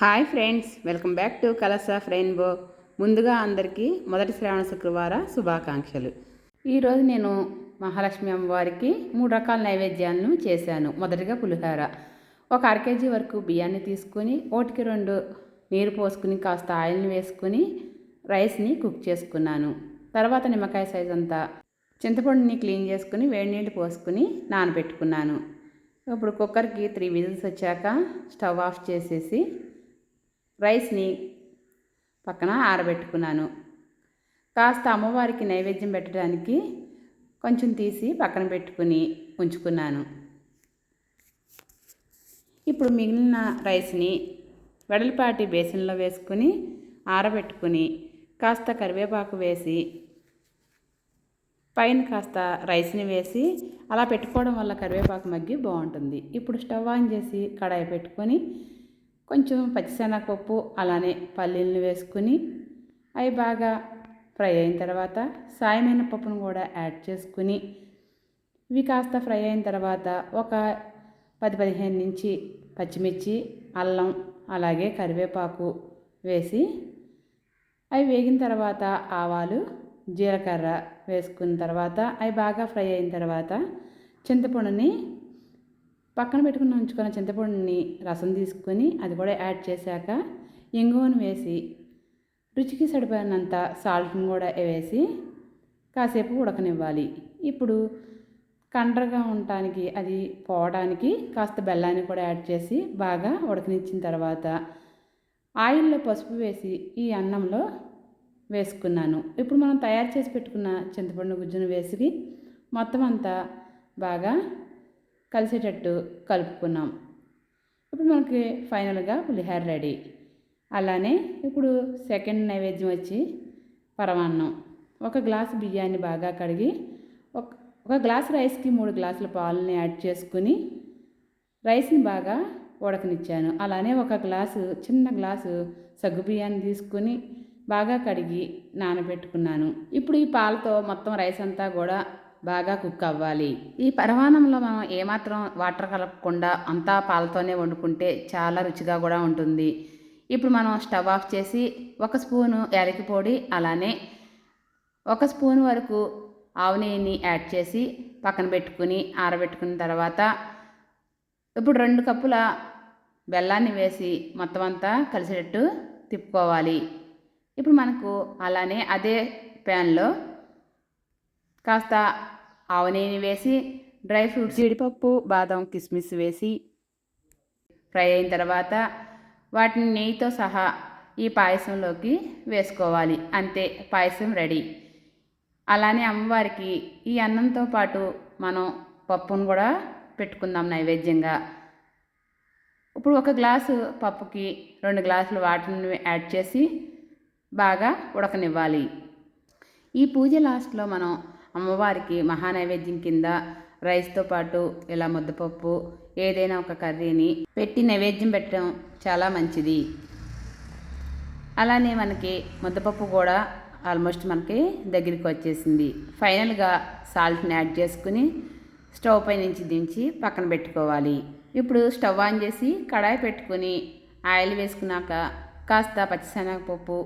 Hi friends welcome back to Colours of Rainbow ముందుగా అందరికీ మొదటి శ్రావణ శుక్రవార శుభాకాంక్షలు. ఈరోజు నేను మహాలక్ష్మి అమ్మవారికి మూడు రకాల నైవేద్యాలను చేశాను. మొదటిగా పులిహోర. ఒక అర కేజీ వరకు బియ్యాన్ని తీసుకొని ఒకటికి రెండు నీరు పోసుకుని కాస్త ఆయిల్ని వేసుకుని రైస్ని కుక్ చేసుకున్నాను. తర్వాత నిమ్మకాయ సైజ్ అంతా చింతపండుని క్లీన్ చేసుకుని వేడి నీళ్ళు పోసుకుని నానబెట్టుకున్నాను. ఇప్పుడు కుక్కర్కి త్రీ విజిల్స్ వచ్చాక స్టవ్ ఆఫ్ చేసేసి రైస్ని పక్కన ఆరబెట్టుకున్నాను. కాస్త అమ్మవారికి నైవేద్యం పెట్టడానికి కొంచెం తీసి పక్కన పెట్టుకుని ఉంచుకున్నాను. ఇప్పుడు మిగిలిన రైస్ని వెడల్పాటి బేసిన్లో వేసుకుని ఆరబెట్టుకుని కాస్త కరివేపాకు వేసి పైన కాస్త రైస్ని వేసి అలా పెట్టుకోవడం వల్ల కరివేపాకు మగ్గి బాగుంటుంది. ఇప్పుడు స్టవ్ ఆన్ చేసి కడాయి పెట్టుకొని కొంచెం పచ్చిశనగపప్పు అలానే పల్లీలను వేసుకుని అవి బాగా ఫ్రై అయిన తర్వాత సాయమైన పప్పును కూడా యాడ్ చేసుకుని ఇవి కాస్త ఫ్రై అయిన తర్వాత ఒక పది పదిహేను నుంచి పచ్చిమిర్చి అల్లం అలాగే కరివేపాకు వేసి అవి వేగిన తర్వాత ఆవాలు జీలకర్ర వేసుకున్న తర్వాత అవి బాగా ఫ్రై అయిన తర్వాత చింతపండుని పక్కన పెట్టుకుని ఉంచుకున్న చింతపండుని రసం తీసుకొని అది కూడా యాడ్ చేశాక ఇంగువను వేసి రుచికి సరిపోయినంత సాల్ట్ని కూడా వేసి కాసేపు ఉడకనివ్వాలి. ఇప్పుడు కండ్రగా ఉండటానికి అది పోవడానికి కాస్త బెల్లాన్ని కూడా యాడ్ చేసి బాగా ఉడకనిచ్చిన తర్వాత ఆయిల్లో పసుపు వేసి ఈ అన్నంలో వేసుకున్నాను. ఇప్పుడు మనం తయారు చేసి పెట్టుకున్న చింతపండు గుజ్జును వేసి మొత్తం అంతా బాగా కలిసేటట్టు కలుపుకున్నాం. ఇప్పుడు మనకి ఫైనల్గా పులిహోర రెడీ. అలానే ఇప్పుడు సెకండ్ నైవేద్యం వచ్చి పరమాన్నం. ఒక గ్లాసు బియ్యాన్ని బాగా కడిగి ఒక ఒక గ్లాసు రైస్కి మూడు గ్లాసుల పాలని యాడ్ చేసుకుని రైస్ని బాగా ఉడకనిచ్చాను. అలానే ఒక గ్లాసు చిన్న గ్లాసు సగ్గు బియ్యాన్ని తీసుకుని బాగా కడిగి నానబెట్టుకున్నాను. ఇప్పుడు ఈ పాలతో మొత్తం రైస్ అంతా కూడా బాగా కుక్ అవ్వాలి. ఈ పరమాణంలో మనం ఏమాత్రం వాటర్ కలపకుండా అంతా పాలతోనే వండుకుంటే చాలా రుచిగా కూడా ఉంటుంది. ఇప్పుడు మనం స్టవ్ ఆఫ్ చేసి ఒక స్పూను యాలకి పొడి అలానే ఒక స్పూన్ వరకు ఆవు నెయ్యిని యాడ్ చేసి పక్కన పెట్టుకుని ఆరబెట్టుకున్న తర్వాత ఇప్పుడు రెండు కప్పుల బెల్లాన్ని వేసి మొత్తం అంతా కలిసేటట్టు తిప్పుకోవాలి. ఇప్పుడు మనకు అలానే అదే ప్యాన్లో కాస్త ఆవనేని వేసి డ్రై ఫ్రూట్స్ జీడిపప్పు బాదం కిస్మిస్ వేసి ఫ్రై అయిన తర్వాత వాటిని నెయ్యితో సహా ఈ పాయసంలోకి వేసుకోవాలి. అంతే పాయసం రెడీ. అలానే అమ్మవారికి ఈ అన్నంతో పాటు మనం పప్పును కూడా పెట్టుకుందాం నైవేద్యంగా. ఇప్పుడు ఒక గ్లాసు పప్పుకి రెండు గ్లాసులు వాటర్ని యాడ్ చేసి బాగా ఉడకనివ్వాలి. ఈ పూజ లాస్ట్లో మనం అమ్మవారికి మహానైవేద్యం కింద రైస్తో పాటు ఇలా ముద్దపప్పు ఏదైనా ఒక కర్రీని పెట్టి నైవేద్యం పెట్టడం చాలా మంచిది. అలానే మనకి ముద్దపప్పు కూడా ఆల్మోస్ట్ మనకి దగ్గరికి వచ్చేసింది. ఫైనల్గా సాల్ట్ని యాడ్ చేసుకుని స్టవ్ పై నుంచి దించి పక్కన పెట్టుకోవాలి. ఇప్పుడు స్టవ్ ఆన్ చేసి కడాయి పెట్టుకుని ఆయిల్ వేసుకున్నాక కాస్త పచ్చిశనగపప్పు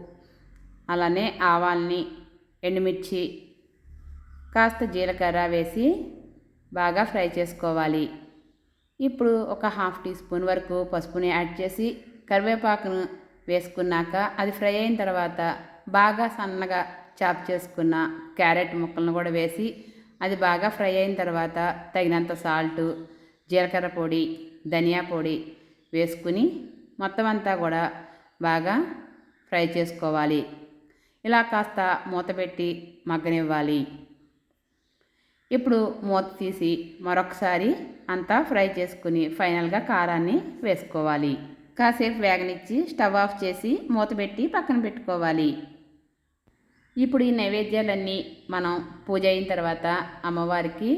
అలానే ఆవాల్ని ఎండుమిర్చి కాస్త జీలకర్ర వేసి బాగా ఫ్రై చేసుకోవాలి. ఇప్పుడు ఒక హాఫ్ టీ స్పూన్ వరకు పసుపుని యాడ్ చేసి కరివేపాకును వేసుకున్నాక అది ఫ్రై అయిన తర్వాత బాగా సన్నగా చాప్ చేసుకున్న క్యారెట్ ముక్కలను కూడా వేసి అది బాగా ఫ్రై అయిన తర్వాత తగినంత సాల్టు జీలకర్ర పొడి ధనియా పొడి వేసుకుని మొత్తం అంతా కూడా బాగా ఫ్రై చేసుకోవాలి. ఇలా కాస్త మూత పెట్టి మగ్గనివ్వాలి. ఇప్పుడు మూత తీసి మరొకసారి అంతా ఫ్రై చేసుకుని ఫైనల్గా కారాన్ని వేసుకోవాలి. కాసేపు వేగనిచ్చి స్టవ్ ఆఫ్ చేసి మూత పెట్టి పక్కన పెట్టుకోవాలి. ఇప్పుడు ఈ నైవేద్యాలన్నీ మనం పూజ అయిన తర్వాత అమ్మవారికి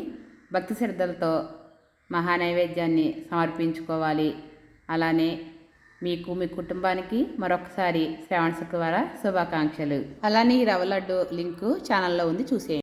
భక్తి శ్రద్ధలతో మహానైవేద్యాన్ని సమర్పించుకోవాలి. అలానే మీకు మీ కుటుంబానికి మరొకసారి శ్రావణ శుక్రవార శుభాకాంక్షలు. అలానే ఈ రవ్వ లడ్డు లింకు ఛానల్లో ఉంది చూసేయండి.